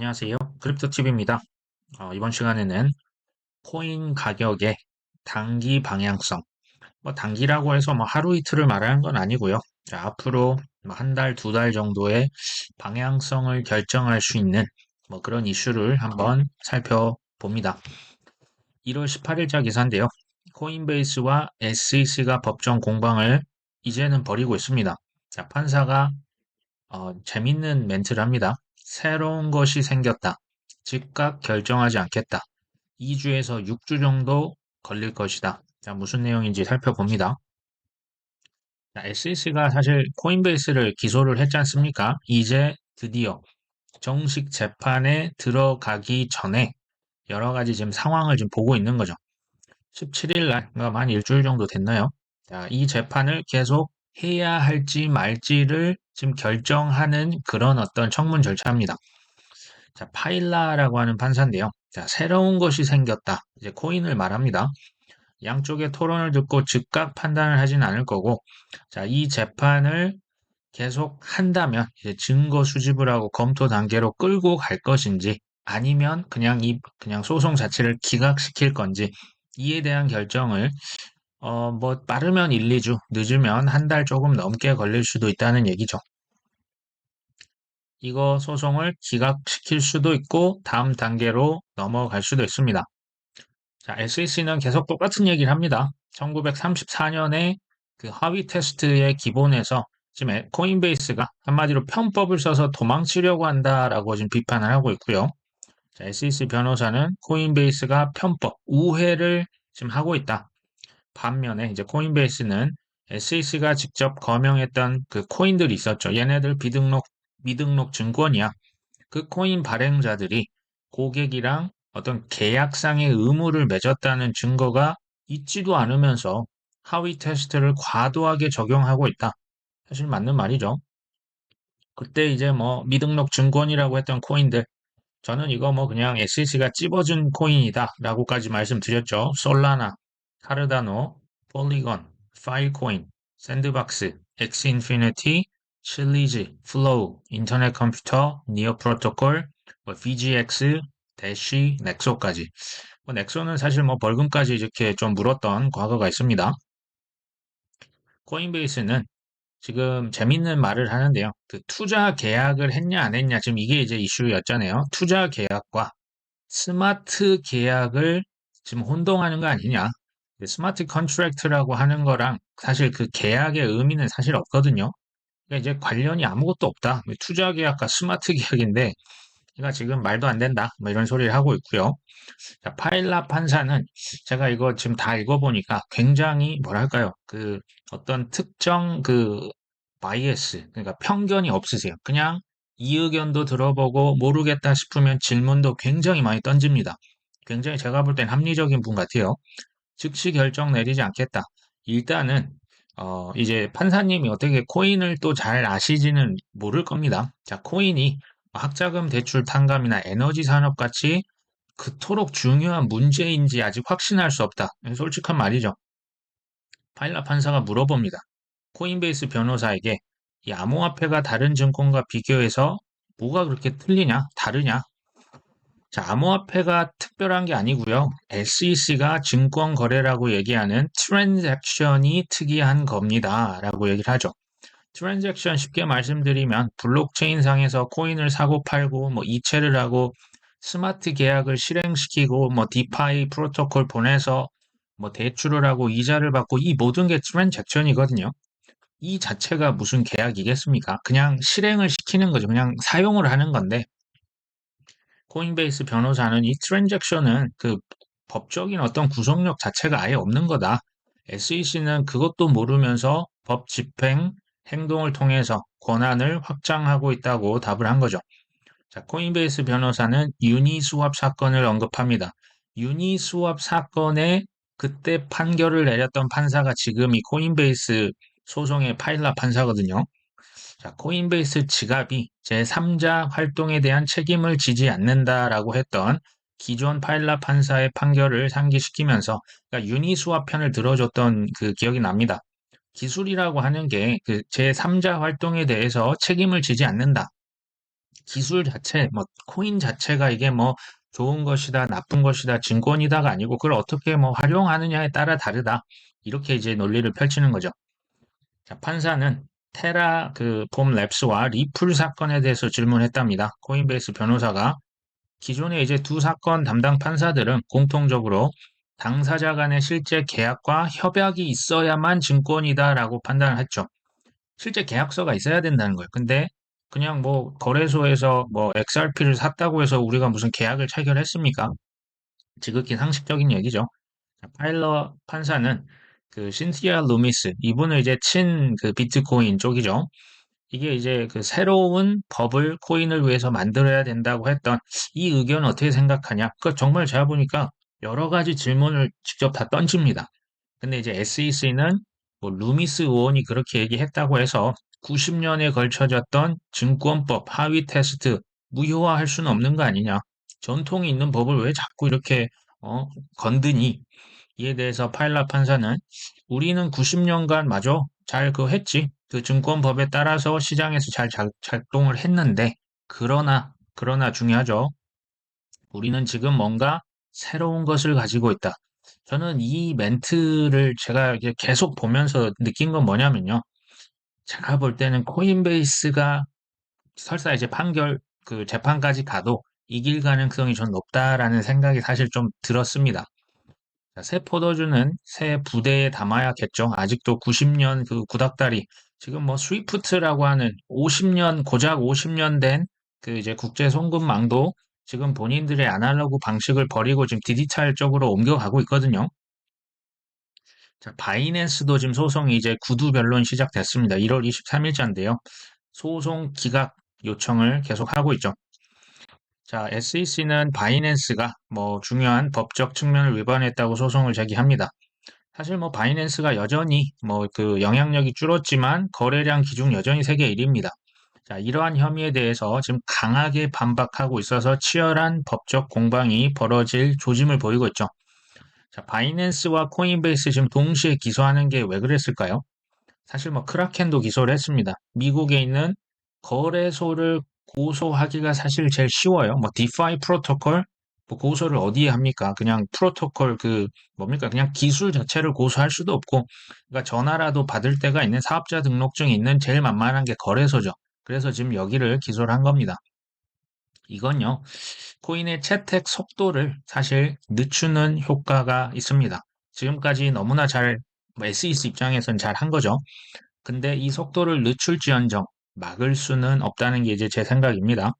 안녕하세요. 크립토TV입니다. 어, 이번 시간에는 코인 가격의 단기 방향성, 뭐 단기라고 해서 뭐 하루 이틀을 말하는 건 아니고요. 자, 앞으로 뭐 한 달, 두 달 정도의 방향성을 결정할 수 있는 뭐 그런 이슈를 한번 살펴봅니다. 1월 18일자 기사인데요. 코인베이스와 SEC가 법정 공방을 이제는 벌이고 있습니다. 자, 판사가 어, 재밌는 멘트를 합니다. 새로운 것이 생겼다. 즉각 결정하지 않겠다. 2주에서 6주 정도 걸릴 것이다. 자, 무슨 내용인지 살펴봅니다. 자, SEC가 사실 코인베이스를 기소를 했지 않습니까? 이제 드디어 정식 재판에 들어가기 전에 여러 가지 지금 상황을 지금 보고 있는 거죠. 17일 날, 그러니까 만 일주일 정도 됐나요? 자, 이 재판을 계속 해야 할지 말지를 지금 결정하는 그런 어떤 청문 절차입니다. 자, 파일라라고 하는 판사인데요. 자, 새로운 것이 생겼다. 이제 코인을 말합니다. 양쪽의 토론을 듣고 즉각 판단을 하진 않을 거고, 자, 이 재판을 계속 한다면 이제 증거 수집을 하고 검토 단계로 끌고 갈 것인지, 아니면 그냥 이 그냥 소송 자체를 기각시킬 건지 이에 대한 결정을 어, 뭐 빠르면 1, 2주, 늦으면 한 달 조금 넘게 걸릴 수도 있다는 얘기죠. 이거 소송을 기각시킬 수도 있고 다음 단계로 넘어갈 수도 있습니다. 자, SEC는 계속 똑같은 얘기를 합니다. 1934년에 그 하위 테스트의 기본에서 지금 코인베이스가 한마디로 편법을 써서 도망치려고 한다라고 지금 비판을 하고 있고요. 자, SEC 변호사는 코인베이스가 편법, 우회를 지금 하고 있다. 반면에 이제 코인베이스는 SEC가 직접 거명했던 그 코인들이 있었죠. 얘네들 비등록 미등록 증권이야. 그 코인 발행자들이 고객이랑 어떤 계약상의 의무를 맺었다는 증거가 있지도 않으면서 하위 테스트를 과도하게 적용하고 있다. 사실 맞는 말이죠. 그때 이제 뭐 미등록 증권이라고 했던 코인들 저는 이거 뭐 그냥 SEC가 찝어준 코인이다 라고까지 말씀드렸죠. 솔라나, 카르다노, 폴리건, 파일코인, 샌드박스, 엑스인피니티, 칠리즈, 플로우, 인터넷 컴퓨터, 니어 프로토콜, 뭐 VGX, 대쉬, 넥소까지. 뭐 넥소는 사실 뭐 벌금까지 이렇게 좀 물었던 과거가 있습니다. 코인베이스는 지금 재밌는 말을 하는데요. 그 투자 계약을 했냐 안 했냐 지금 이게 이제 이슈였잖아요. 투자 계약과 스마트 계약을 지금 혼동하는 거 아니냐. 스마트 컨트랙트라고 하는 거랑 사실 그 계약의 의미는 사실 없거든요. 그러니까 이제 관련이 아무것도 없다. 투자 계약과 스마트 계약인데 얘가 지금 말도 안 된다. 뭐 이런 소리를 하고 있고요. 자, 파일라 판사는 제가 이거 지금 다 읽어보니까 굉장히 뭐랄까요. 그 어떤 특정 그 바이애스, 그러니까 편견이 없으세요. 그냥 이 의견도 들어보고 모르겠다 싶으면 질문도 굉장히 많이 던집니다. 굉장히 제가 볼 땐 합리적인 분 같아요. 즉시 결정 내리지 않겠다. 일단은 어, 이제 판사님이 어떻게 코인을 또 잘 아시지는 모를 겁니다. 자, 코인이 학자금 대출 탕감이나 에너지 산업 같이 그토록 중요한 문제인지 아직 확신할 수 없다. 솔직한 말이죠. 파일라 판사가 물어봅니다. 코인베이스 변호사에게 이 암호화폐가 다른 증권과 비교해서 뭐가 그렇게 틀리냐, 다르냐? 자, 암호화폐가 특별한 게 아니고요. SEC가 증권 거래라고 얘기하는 트랜잭션이 특이한 겁니다. 라고 얘기를 하죠. 트랜잭션 쉽게 말씀드리면 블록체인 상에서 코인을 사고 팔고 뭐 이체를 하고 스마트 계약을 실행시키고 뭐 디파이 프로토콜 보내서 뭐 대출을 하고 이자를 받고 이 모든 게 트랜잭션이거든요. 이 자체가 무슨 계약이겠습니까? 그냥 실행을 시키는 거죠. 그냥 사용을 하는 건데 코인베이스 변호사는 이 트랜잭션은 그 법적인 어떤 구속력 자체가 아예 없는 거다. SEC는 그것도 모르면서 법 집행 행동을 통해서 권한을 확장하고 있다고 답을 한 거죠. 자, 코인베이스 변호사는 유니스왑 사건을 언급합니다. 유니스왑 사건에 그때 판결을 내렸던 판사가 지금 이 코인베이스 소송의 파일라 판사거든요. 자, 코인베이스 지갑이 제3자 활동에 대한 책임을 지지 않는다라고 했던 기존 파일라 판사의 판결을 상기시키면서 그러니까 유니스왑 편을 들어줬던 그 기억이 납니다. 기술이라고 하는 게 그 제3자 활동에 대해서 책임을 지지 않는다. 기술 자체, 뭐 코인 자체가 이게 뭐 좋은 것이다, 나쁜 것이다, 증권이다가 아니고 그걸 어떻게 뭐 활용하느냐에 따라 다르다. 이렇게 이제 논리를 펼치는 거죠. 자, 판사는 테라 그 봄 랩스와 리플 사건에 대해서 질문했답니다. 코인베이스 변호사가 기존에 이제 두 사건 담당 판사들은 공통적으로 당사자 간의 실제 계약과 협약이 있어야만 증권이다라고 판단을 했죠. 실제 계약서가 있어야 된다는 거예요. 근데 그냥 뭐 거래소에서 뭐 XRP를 샀다고 해서 우리가 무슨 계약을 체결했습니까? 지극히 상식적인 얘기죠. 자, 파일럿 판사는 그 신티아 루미스 이분을 이제 친 그 비트코인 쪽이죠. 이게 이제 그 새로운 법을 코인을 위해서 만들어야 된다고 했던 이 의견은 어떻게 생각하냐? 그 정말 제가 보니까 여러 가지 질문을 직접 다 던집니다. 근데 이제 SEC는 뭐 루미스 의원이 그렇게 얘기했다고 해서 90년에 걸쳐졌던 증권법 하위 테스트 무효화할 수는 없는 거 아니냐? 전통이 있는 법을 왜 자꾸 이렇게 어, 건드니? 이에 대해서 파일럿 판사는 우리는 90년간 마저 잘그 했지. 그 증권법에 따라서 시장에서 잘 작- 작동을 했는데 그러나 그러나 중요하죠. 우리는 지금 뭔가 새로운 것을 가지고 있다. 저는 이 멘트를 제가 계속 보면서 느낀 건 뭐냐면요. 제가 볼 때는 코인베이스가 설사 이제 판결 그 재판까지 가도 이길 가능성이 전 높다라는 생각이 사실 좀 들었습니다. 자, 새 포도주는 새 부대에 담아야겠죠. 아직도 90년 그 구닥다리 지금 뭐 스위프트라고 하는 50년 고작 50년 된 그 이제 국제 송금망도 지금 본인들의 아날로그 방식을 버리고 지금 디지털 쪽으로 옮겨가고 있거든요. 자, 바이낸스도 지금 소송이 이제 구두 변론 시작됐습니다. 1월 23일자인데요. 소송 기각 요청을 계속하고 있죠. 자, SEC는 바이낸스가 뭐 중요한 법적 측면을 위반했다고 소송을 제기합니다. 사실 뭐 바이낸스가 여전히 뭐 그 영향력이 줄었지만 거래량 기준 여전히 세계 1위입니다. 자, 이러한 혐의에 대해서 지금 강하게 반박하고 있어서 치열한 법적 공방이 벌어질 조짐을 보이고 있죠. 자, 바이낸스와 코인베이스 지금 동시에 기소하는 게 왜 그랬을까요? 사실 뭐 크라켄도 기소를 했습니다. 미국에 있는 거래소를 고소하기가 사실 제일 쉬워요. 뭐 디파이 프로토콜 뭐 고소를 어디에 합니까? 그냥 프로토콜 그 뭡니까? 그냥 기술 자체를 고소할 수도 없고 그러니까 전화라도 받을 때가 있는 사업자 등록증이 있는 제일 만만한 게 거래소죠. 그래서 지금 여기를 기소를 한 겁니다. 이건요. 코인의 채택 속도를 사실 늦추는 효과가 있습니다. 지금까지 너무나 잘 SEC 입장에선 잘한 거죠. 근데 이 속도를 늦출지언정 막을 수는 없다는 게 이제 제 생각입니다.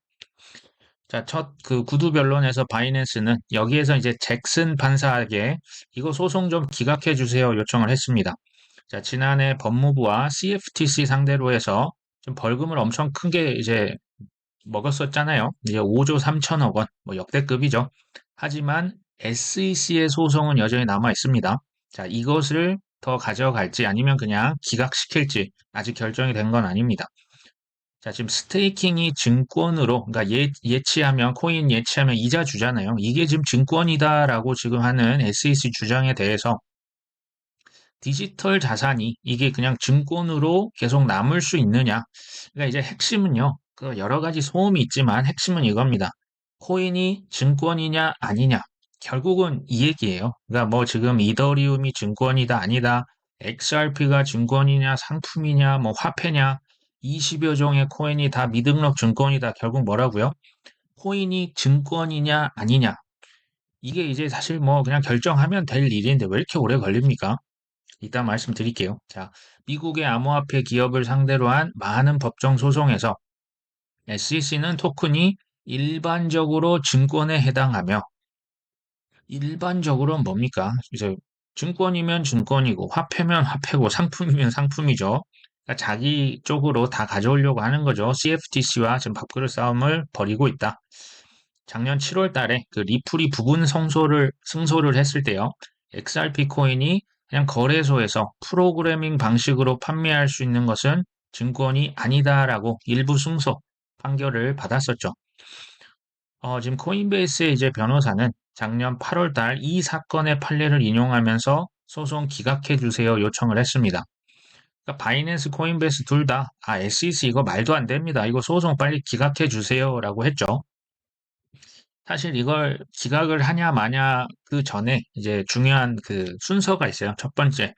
자, 첫 그 구두 변론에서 바이낸스는 여기에서 이제 잭슨 판사에게 이거 소송 좀 기각해 주세요 요청을 했습니다. 자, 지난해 법무부와 CFTC 상대로 해서 좀 벌금을 엄청 크게 이제 먹었었잖아요. 이제 5조 3천억 원, 뭐 역대급이죠. 하지만 SEC의 소송은 여전히 남아 있습니다. 자, 이것을 더 가져갈지 아니면 그냥 기각시킬지 아직 결정이 된 건 아닙니다. 자, 지금 스테이킹이 증권으로, 그러니까 예, 예치하면, 코인 예치하면 이자 주잖아요. 이게 지금 증권이다라고 지금 하는 SEC 주장에 대해서 디지털 자산이 이게 그냥 증권으로 계속 남을 수 있느냐. 그러니까 이제 핵심은요. 그 여러 가지 소음이 있지만 핵심은 이겁니다. 코인이 증권이냐 아니냐. 결국은 이 얘기예요. 그러니까 뭐 지금 이더리움이 증권이다 아니다. XRP가 증권이냐 상품이냐 뭐 화폐냐 20여 종의 코인이 다 미등록 증권이다. 결국 뭐라고요? 코인이 증권이냐 아니냐. 이게 이제 사실 뭐 그냥 결정하면 될 일인데 왜 이렇게 오래 걸립니까? 이따 말씀드릴게요. 자, 미국의 암호화폐 기업을 상대로 한 많은 법정 소송에서 SEC는 토큰이 일반적으로 증권에 해당하며 일반적으로는 뭡니까? 이제 증권이면 증권이고 화폐면 화폐고 상품이면 상품이죠. 그러니까 자기 쪽으로 다 가져오려고 하는 거죠. CFTC와 지금 밥그릇 싸움을 벌이고 있다. 작년 7월 달에 그 리플이 부분 성소를, 승소를 했을 때요. XRP 코인이 그냥 거래소에서 프로그래밍 방식으로 판매할 수 있는 것은 증권이 아니다라고 일부 승소 판결을 받았었죠. 어, 지금 코인베이스의 이제 변호사는 작년 8월 달 이 사건의 판례를 인용하면서 소송 기각해 주세요 요청을 했습니다. 그러니까 바이낸스, 코인베이스 둘 다, 아, SEC 이거 말도 안 됩니다. 이거 소송 빨리 기각해 주세요 라고 했죠. 사실 이걸 기각을 하냐 마냐 그 전에 이제 중요한 그 순서가 있어요. 첫 번째,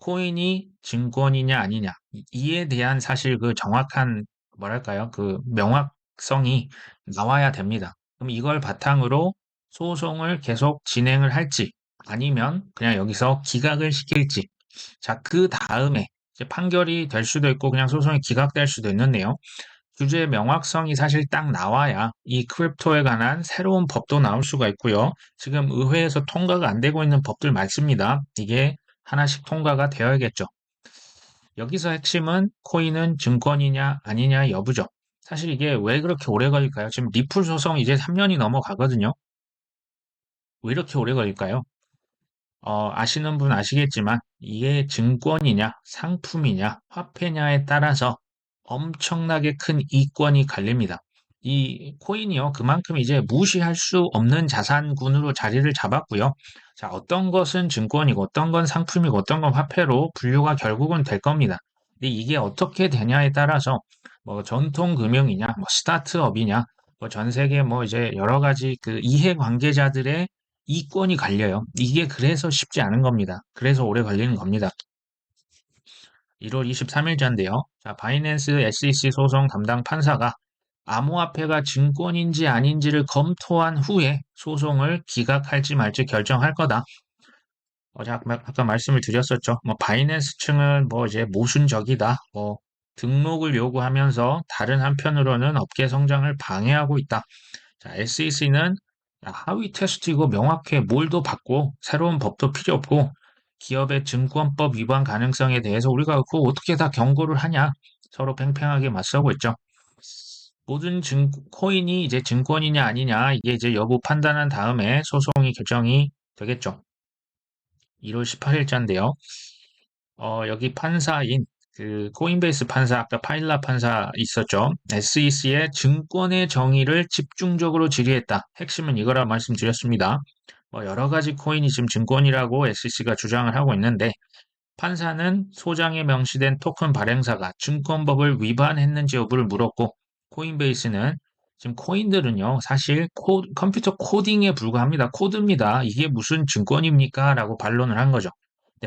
코인이 증권이냐 아니냐 이- 이에 대한 사실 그 정확한 뭐랄까요 그 명확성이 나와야 됩니다. 그럼 이걸 바탕으로 소송을 계속 진행을 할지 아니면 그냥 여기서 기각을 시킬지 자 그 다음에 판결이 될 수도 있고 그냥 소송이 기각될 수도 있는데요. 규제의 명확성이 사실 딱 나와야 이 크립토에 관한 새로운 법도 나올 수가 있고요. 지금 의회에서 통과가 안 되고 있는 법들 많습니다. 이게 하나씩 통과가 되어야겠죠. 여기서 핵심은 코인은 증권이냐 아니냐 여부죠. 사실 이게 왜 그렇게 오래 걸릴까요? 지금 리플 소송 이제 3년이 넘어가거든요. 왜 이렇게 오래 걸릴까요? 어, 아시는 분 아시겠지만 이게 증권이냐 상품이냐 화폐냐에 따라서 엄청나게 큰 이권이 갈립니다. 이 코인이요, 그만큼 이제 무시할 수 없는 자산군으로 자리를 잡았고요. 자, 어떤 것은 증권이고, 어떤 건 상품이고, 어떤 건 화폐로 분류가 결국은 될 겁니다. 근데 이게 어떻게 되냐에 따라서 뭐 전통 금융이냐, 뭐 스타트업이냐, 뭐 전 세계 뭐 이제 여러 가지 그 이해 관계자들의 이권이 갈려요. 이게 그래서 쉽지 않은 겁니다. 그래서 오래 걸리는 겁니다. 1월 23일자인데요. 자, 바이낸스 SEC 소송 담당 판사가 암호화폐가 증권인지 아닌지를 검토한 후에 소송을 기각할지 말지 결정할 거다. 어, 자, 아까 말씀을 드렸었죠. 뭐 바이낸스 측은 뭐 이제 모순적이다. 뭐 등록을 요구하면서 다른 한편으로는 업계 성장을 방해하고 있다. 자, SEC는 하위 테스트이고 명확해 몰도 받고 새로운 법도 필요 없고 기업의 증권법 위반 가능성에 대해서 우리가 그거 어떻게 다 경고를 하냐 서로 팽팽하게 맞서고 있죠. 모든 증, 코인이 이제 증권이냐 아니냐 이게 이제 여부 판단한 다음에 소송이 결정이 되겠죠. 1월 18일자인데요. 어, 여기 판사인 그 코인베이스 판사 아까 파일라 판사 있었죠. SEC의 증권의 정의를 집중적으로 질의했다. 핵심은 이거라 말씀드렸습니다. 뭐 여러 가지 코인이 지금 증권이라고 SEC가 주장을 하고 있는데 판사는 소장에 명시된 토큰 발행사가 증권법을 위반했는지 여부를 물었고 코인베이스는 지금 코인들은요 사실 코, 컴퓨터 코딩에 불과합니다. 코드입니다. 이게 무슨 증권입니까? 라고 반론을 한 거죠.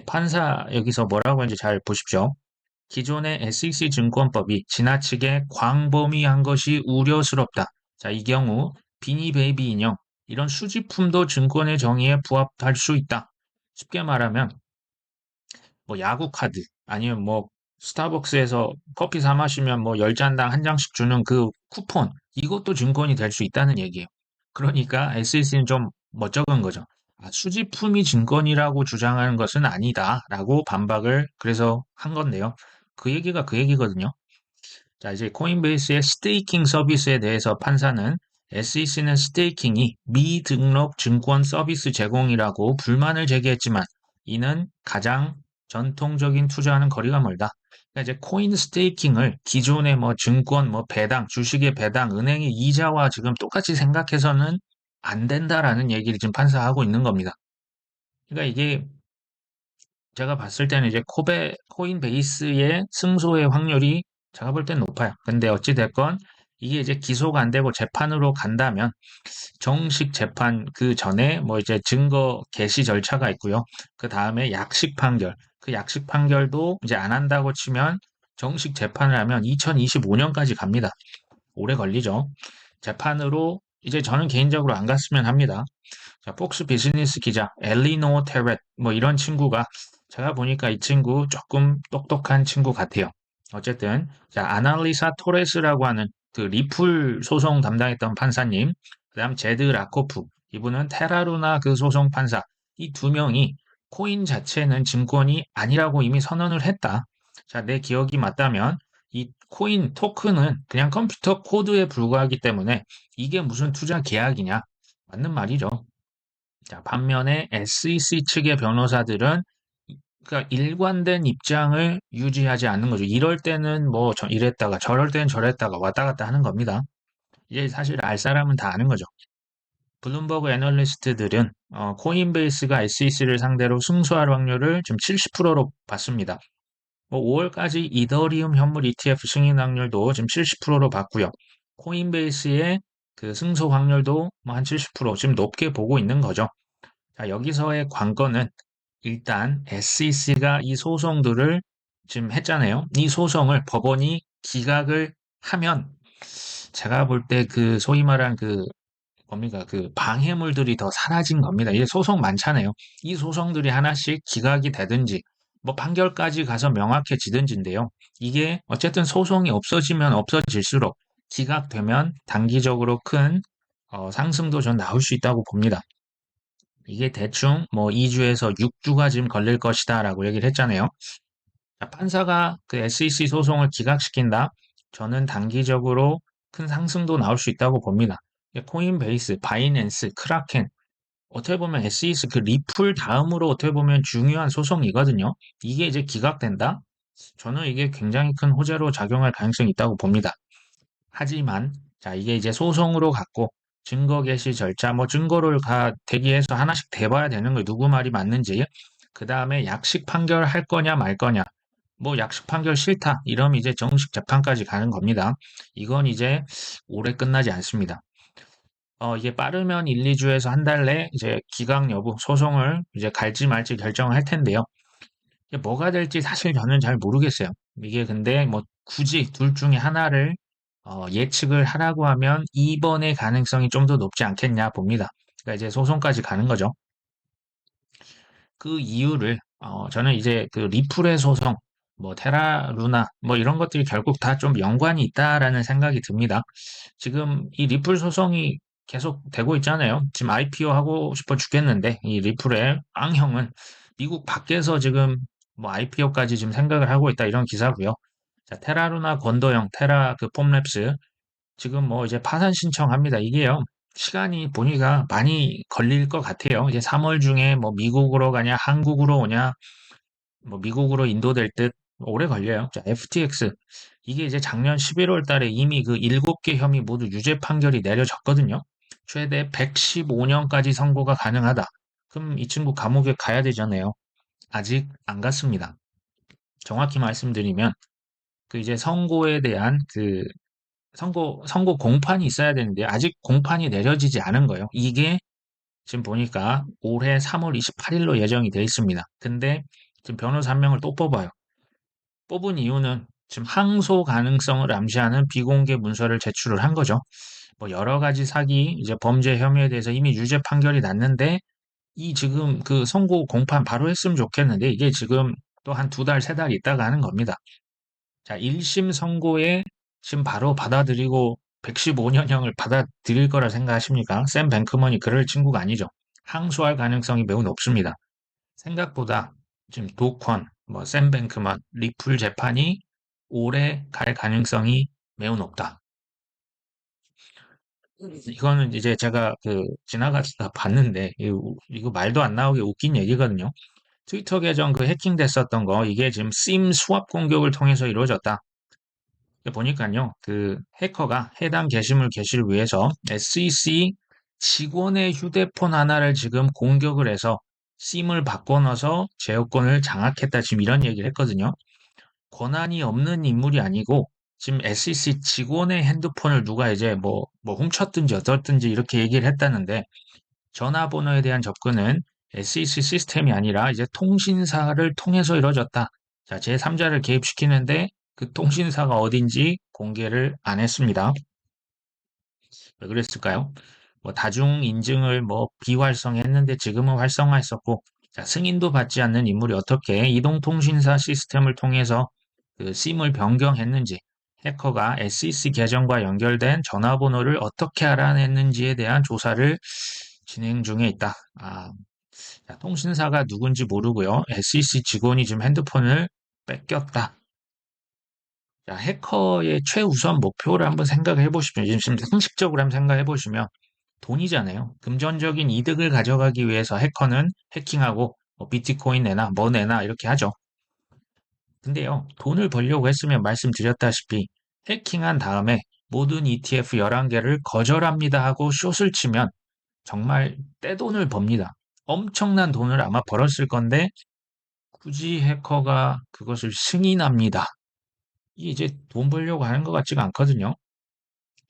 판사 여기서 뭐라고 했는지 잘 보십시오. 기존의 SEC 증권법이 지나치게 광범위한 것이 우려스럽다. 자, 이 경우 비니 베이비 인형 이런 수집품도 증권의 정의에 부합할 수 있다. 쉽게 말하면 뭐 야구 카드 아니면 뭐 스타벅스에서 커피 사 마시면 뭐 10잔당 한 장씩 주는 그 쿠폰 이것도 증권이 될 수 있다는 얘기예요. 그러니까 SEC는 좀 멋쩍은 거죠. 아, 수집품이 증권이라고 주장하는 것은 아니다라고 반박을 그래서 한 건데요. 그 얘기가 그 얘기거든요. 자, 이제 코인베이스의 스테이킹 서비스에 대해서 판사는 SEC는 스테이킹이 미등록 증권 서비스 제공이라고 불만을 제기했지만 이는 가장 전통적인 투자와는 거리가 멀다. 그러니까 이제 코인 스테이킹을 기존의 뭐 증권, 뭐 배당, 주식의 배당, 은행의 이자와 지금 똑같이 생각해서는 안 된다라는 얘기를 지금 판사하고 있는 겁니다. 그러니까 이게 제가 봤을 때는 이제 코베, 코인 베이스의 승소의 확률이 제가 볼 땐 높아요. 근데 어찌됐건 이게 이제 기소가 안 되고 재판으로 간다면 정식 재판 그 전에 뭐 이제 증거 개시 절차가 있고요. 그 다음에 약식 판결. 그 약식 판결도 이제 안 한다고 치면 정식 재판을 하면 2025년까지 갑니다. 오래 걸리죠. 재판으로 이제 저는 개인적으로 안 갔으면 합니다. 자, 폭스 비즈니스 기자 엘리노 테렛 뭐 이런 친구가 제가 보니까 이 친구 조금 똑똑한 친구 같아요. 어쨌든 자, 아날리사 토레스라고 하는 그 리플 소송 담당했던 판사님, 그다음 제드 라코프 이분은 테라루나 그 소송 판사 이 두 명이 코인 자체는 증권이 아니라고 이미 선언을 했다. 자, 내 기억이 맞다면 이 코인 토큰은 그냥 컴퓨터 코드에 불과하기 때문에 이게 무슨 투자 계약이냐? 맞는 말이죠. 자, 반면에 SEC 측의 변호사들은 그러니까 일관된 입장을 유지하지 않는 거죠. 이럴 때는 뭐 이랬다가 저럴 때는 저랬다가 왔다 갔다 하는 겁니다. 이제 사실 알 사람은 다 아는 거죠. 블룸버그 애널리스트들은 어, 코인베이스가 SEC를 상대로 승소할 확률을 지금 70%로 봤습니다. 5월까지 이더리움 현물 ETF 승인 확률도 지금 70%로 봤고요. 코인베이스의 그 승소 확률도 뭐 한 70% 지금 높게 보고 있는 거죠. 자, 여기서의 관건은 일단 SEC가 이 소송들을 지금 했잖아요. 이 소송을 법원이 기각을 하면 제가 볼 때 그 소위 말한 그 뭡니까 그 방해물들이 더 사라진 겁니다. 이게 소송 많잖아요. 이 소송들이 하나씩 기각이 되든지 뭐 판결까지 가서 명확해지든지인데요. 이게 어쨌든 소송이 없어지면 없어질수록 기각되면 단기적으로 큰 어, 상승도 전 나올 수 있다고 봅니다. 이게 대충 뭐 2주에서 6주가 지금 걸릴 것이다 라고 얘기를 했잖아요. 자, 판사가 그 SEC 소송을 기각시킨다. 저는 단기적으로 큰 상승도 나올 수 있다고 봅니다. 코인베이스, 바이낸스, 크라켄 어떻게 보면 SEC 그 리플 다음으로 어떻게 보면 중요한 소송이거든요. 이게 이제 기각된다? 저는 이게 굉장히 큰 호재로 작용할 가능성이 있다고 봅니다. 하지만 자 이게 이제 소송으로 갔고 증거 개시 절차 뭐 증거를 다 대기해서 하나씩 대봐야 되는 거예요. 누구 말이 맞는지. 그 다음에 약식 판결 할 거냐 말 거냐. 뭐 약식 판결 싫다. 이러면 이제 정식 재판까지 가는 겁니다. 이건 이제 오래 끝나지 않습니다. 어, 이게 빠르면 1, 2주에서 한 달 내 이제 기각 여부 소송을 이제 갈지 말지 결정을 할 텐데요. 뭐가 될지 사실 저는 잘 모르겠어요. 이게 근데 뭐 굳이 둘 중에 하나를 어, 예측을 하라고 하면 2번의 가능성이 좀 더 높지 않겠냐 봅니다. 그러니까 이제 소송까지 가는 거죠. 그 이유를 어, 저는 이제 그 리플의 소송, 뭐 테라 루나 뭐 이런 것들이 결국 다 좀 연관이 있다라는 생각이 듭니다. 지금 이 리플 소송이 계속 되고 있잖아요. 지금 IPO 하고 싶어 죽겠는데 이 리플의 앙형은 미국 밖에서 지금 뭐 IPO까지 지금 생각을 하고 있다 이런 기사고요. 자, 테라루나 권도형, 테라 그 폼랩스 지금 뭐 이제 파산 신청합니다. 이게요. 시간이 보니까 많이 걸릴 것 같아요. 이제 3월 중에 뭐 미국으로 가냐, 한국으로 오냐, 뭐 미국으로 인도될 듯 오래 걸려요. 자, FTX 이게 이제 작년 11월 달에 이미 그 7개 혐의 모두 유죄 판결이 내려졌거든요. 최대 115년까지 선고가 가능하다. 그럼 이 친구 감옥에 가야 되잖아요. 아직 안 갔습니다. 정확히 말씀드리면 그 이제 선고에 대한 그 선고 선고 공판이 있어야 되는데 아직 공판이 내려지지 않은 거예요. 이게 지금 보니까 올해 3월 28일로 예정이 돼 있습니다. 근데 지금 변호사 한 명을 또 뽑아요. 뽑은 이유는 지금 항소 가능성을 암시하는 비공개 문서를 제출을 한 거죠. 뭐 여러 가지 사기, 이제 범죄 혐의에 대해서 이미 유죄 판결이 났는데 이 지금 그 선고 공판 바로 했으면 좋겠는데 이게 지금 또 한 두 달, 세 달 있다가 하는 겁니다. 자, 1심 선고에 지금 바로 받아들이고 115년형을 받아들일 거라 생각하십니까? 샘 뱅크먼이 그럴 친구가 아니죠. 항소할 가능성이 매우 높습니다. 생각보다 지금 도컨, 뭐샘 뱅크먼, 리플 재판이 오래 갈 가능성이 매우 높다. 이거는 이제 제가 그 지나가다 봤는데 이거 말도 안 나오게 웃긴 얘기거든요. 트위터 계정 그 해킹됐었던 거 이게 지금 심 수압 공격을 통해서 이루어졌다. 보니까요, 그 해커가 해당 게시물 게시를 위해서 SEC 직원의 휴대폰 하나를 지금 공격을 해서 심을 바꿔넣어서 제어권을 장악했다. 지금 이런 얘기를 했거든요. 권한이 없는 인물이 아니고 지금 SEC 직원의 핸드폰을 누가 이제 뭐, 뭐 훔쳤든지 어떻든지 이렇게 얘기를 했다는데 전화번호에 대한 접근은 SEC 시스템이 아니라 이제 통신사를 통해서 이루어졌다. 자, 제3자를 개입시키는데 그 통신사가 어딘지 공개를 안 했습니다. 왜 그랬을까요? 뭐 다중 인증을 뭐 비활성했는데 지금은 활성화했었고 자, 승인도 받지 않는 인물이 어떻게 이동통신사 시스템을 통해서 그 심을 변경했는지 해커가 SEC 계정과 연결된 전화번호를 어떻게 알아냈는지에 대한 조사를 진행 중에 있다. 아, 자, 통신사가 누군지 모르고요. SEC 직원이 지금 핸드폰을 뺏겼다. 자, 해커의 최우선 목표를 한번 생각해 보시면, 지금 상식적으로 한번 생각해 보시면, 돈이잖아요. 금전적인 이득을 가져가기 위해서 해커는 해킹하고, 뭐 비트코인 내나, 뭐 내나, 이렇게 하죠. 근데요, 돈을 벌려고 했으면 말씀드렸다시피, 해킹한 다음에 모든 ETF 11개를 거절합니다 하고 숏을 치면, 정말 떼돈을 법니다. 엄청난 돈을 아마 벌었을 건데, 굳이 해커가 그것을 승인합니다. 이게 이제 돈 벌려고 하는 것 같지가 않거든요.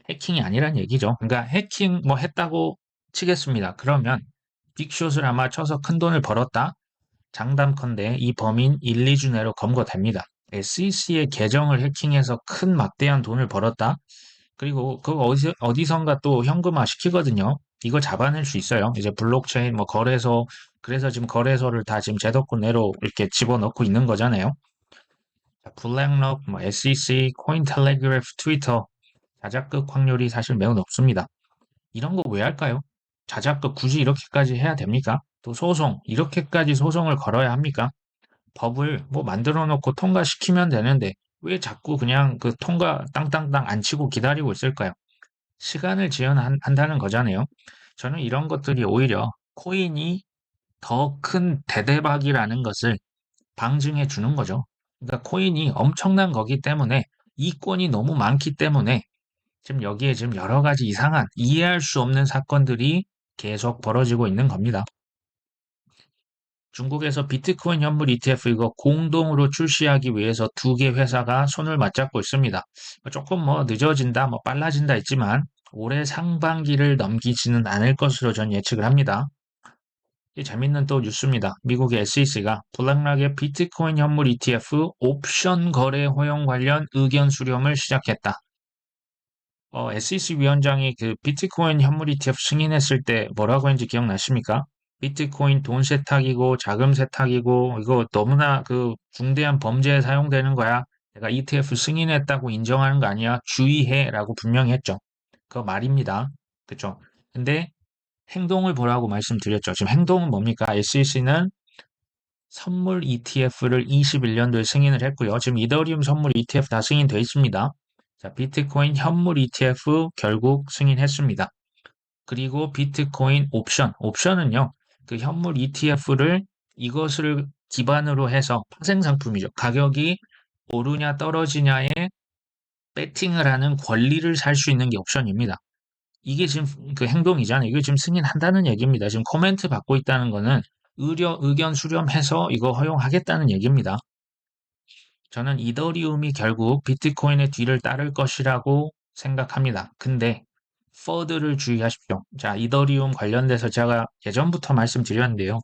해킹이 아니란 얘기죠. 그러니까 해킹 뭐 했다고 치겠습니다. 그러면 빅숏을 아마 쳐서 큰 돈을 벌었다. 장담컨대 이 범인 1, 2주 내로 검거됩니다. SEC의 계정을 해킹해서 큰 막대한 돈을 벌었다. 그리고 그거 어디, 어디선가 또 현금화 시키거든요. 이거 잡아낼 수 있어요. 이제 블록체인, 뭐 거래소, 그래서 지금 거래소를 다 지금 제도권 내로 이렇게 집어넣고 있는 거잖아요. 블랙록, 뭐 SEC, 코인텔레그래프, 트위터 자작극 확률이 사실 매우 높습니다. 이런 거 왜 할까요? 자작극 굳이 이렇게까지 해야 됩니까? 또 소송, 이렇게까지 소송을 걸어야 합니까? 법을 뭐 만들어 놓고 통과시키면 되는데 왜 자꾸 그냥 그 통과 땅땅땅 안 치고 기다리고 있을까요? 시간을 지연한다는 거잖아요. 저는 이런 것들이 오히려 코인이 더 큰 대대박이라는 것을 방증해 주는 거죠. 그러니까 코인이 엄청난 거기 때문에 이권이 너무 많기 때문에 지금 여기에 지금 여러 가지 이상한 이해할 수 없는 사건들이 계속 벌어지고 있는 겁니다. 중국에서 비트코인 현물 ETF 이거 공동으로 출시하기 위해서 두 개 회사가 손을 맞잡고 있습니다. 조금 뭐 늦어진다, 뭐 빨라진다 있지만 올해 상반기를 넘기지는 않을 것으로 전 예측을 합니다. 재밌는 또 뉴스입니다. 미국의 SEC가 블랙락의 비트코인 현물 ETF 옵션 거래 허용 관련 의견 수렴을 시작했다. 어, SEC 위원장이 그 비트코인 현물 ETF 승인했을 때 뭐라고 했는지 기억나십니까? 비트코인 돈 세탁이고 자금 세탁이고 이거 너무나 그 중대한 범죄에 사용되는 거야. 내가 ETF 승인했다고 인정하는 거 아니야. 주의해라고 분명히 했죠. 그거 말입니다. 그쵸? 근데 행동을 보라고 말씀드렸죠. 지금 행동은 뭡니까? SEC는 선물 ETF를 21년도에 승인을 했고요. 지금 이더리움 선물 ETF 다 승인되어 있습니다. 자, 비트코인 현물 ETF 결국 승인했습니다. 그리고 비트코인 옵션, 옵션은요, 그 현물 ETF를 이것을 기반으로 해서 파생 상품이죠. 가격이 오르냐 떨어지냐에 배팅을 하는 권리를 살 수 있는 게 옵션입니다. 이게 지금 그 행동이잖아요. 이거 지금 승인한다는 얘기입니다. 지금 코멘트 받고 있다는 거는 의료, 의견 수렴해서 이거 허용하겠다는 얘기입니다. 저는 이더리움이 결국 비트코인의 뒤를 따를 것이라고 생각합니다. 근데 퍼드를 주의하십시오. 자, 이더리움 관련돼서 제가 예전부터 말씀드렸는데요.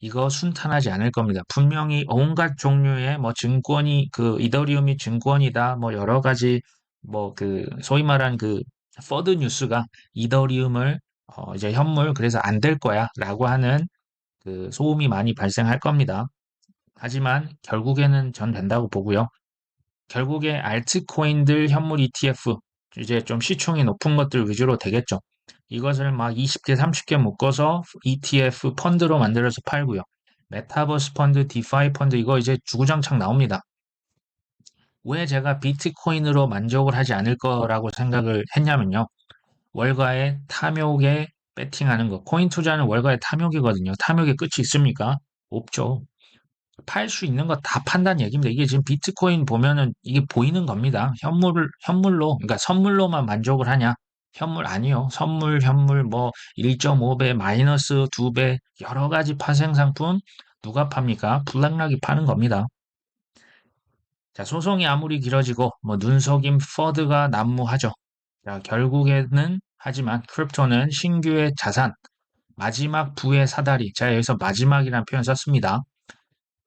이거 순탄하지 않을 겁니다. 분명히 온갖 종류의 뭐 증권이 그 이더리움이 증권이다 뭐 여러 가지 뭐 그 소위 말한 그 퍼드 뉴스가 이더리움을 어 이제 현물 그래서 안 될 거야라고 하는 그 소음이 많이 발생할 겁니다. 하지만 결국에는 전 된다고 보고요. 결국에 알트코인들 현물 ETF 이제 좀 시총이 높은 것들 위주로 되겠죠. 이것을 막 20개, 30개 묶어서 ETF 펀드로 만들어서 팔고요. 메타버스 펀드, 디파이 펀드 이거 이제 주구장창 나옵니다. 왜 제가 비트코인으로 만족을 하지 않을 거라고 생각을 했냐면요. 월가의 탐욕에 배팅하는 거. 코인 투자는 월가의 탐욕이거든요. 탐욕의 끝이 있습니까? 없죠. 팔 수 있는 거 다 판단 얘기입니다. 이게 지금 비트코인 보면은 이게 보이는 겁니다. 현물을, 현물로, 그러니까 선물로만 만족을 하냐? 현물 아니요. 선물, 현물 뭐 1.5배, 마이너스 2배, 여러 가지 파생 상품 누가 팝니까? 블랙락이 파는 겁니다. 자, 소송이 아무리 길어지고 뭐 눈속임 퍼드가 난무하죠. 자, 결국에는 하지만 크립토는 신규의 자산, 마지막 부의 사다리. 제가 여기서 마지막이라는 표현 썼습니다.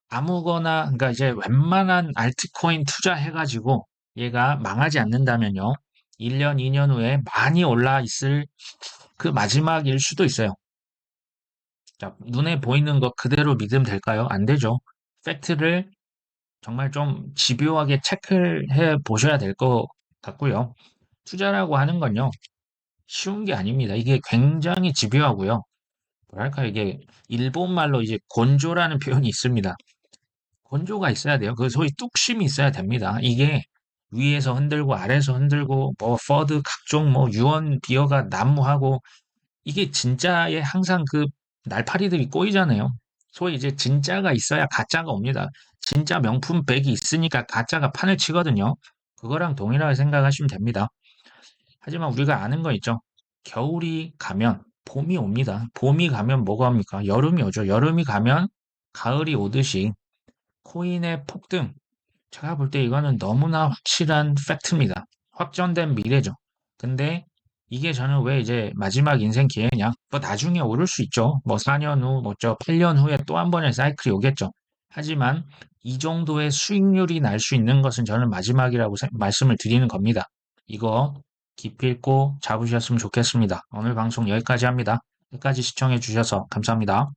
아무거나 그러니까 이제 웬만한 알트코인 투자해 가지고 얘가 망하지 않는다면요. 1년, 2년 후에 많이 올라 있을 그 마지막일 수도 있어요. 자, 눈에 보이는 거 그대로 믿으면 될까요? 안 되죠. 팩트를 정말 좀 집요하게 체크해 보셔야 될 것 같고요. 투자라고 하는 건요. 쉬운 게 아닙니다. 이게 굉장히 집요하고요. 뭐랄까 이게 일본 말로 이제 곤조라는 표현이 있습니다. 곤조가 있어야 돼요. 그 소위 뚝심이 있어야 됩니다. 이게 위에서 흔들고 아래에서 흔들고 뭐 퍼드 각종 뭐 유언 비어가 난무하고 이게 진짜에 항상 그 날파리들이 꼬이잖아요. 소위 이제 진짜가 있어야 가짜가 옵니다. 진짜 명품 백이 있으니까 가짜가 판을 치거든요. 그거랑 동일하게 생각하시면 됩니다. 하지만 우리가 아는 거 있죠. 겨울이 가면 봄이 옵니다. 봄이 가면 뭐가 옵니까? 여름이 오죠. 여름이 가면 가을이 오듯이 코인의 폭등. 제가 볼 때 이거는 너무나 확실한 팩트입니다. 확정된 미래죠. 근데 이게 저는 왜 이제 마지막 인생 기회냐? 뭐 나중에 오를 수 있죠. 뭐 4년 후, 뭐저 8년 후에 또 한 번의 사이클이 오겠죠. 하지만 이 정도의 수익률이 날 수 있는 것은 저는 마지막이라고 생- 말씀을 드리는 겁니다. 이거 깊이 있고 잡으셨으면 좋겠습니다. 오늘 방송 여기까지 합니다. 끝까지 시청해 주셔서 감사합니다.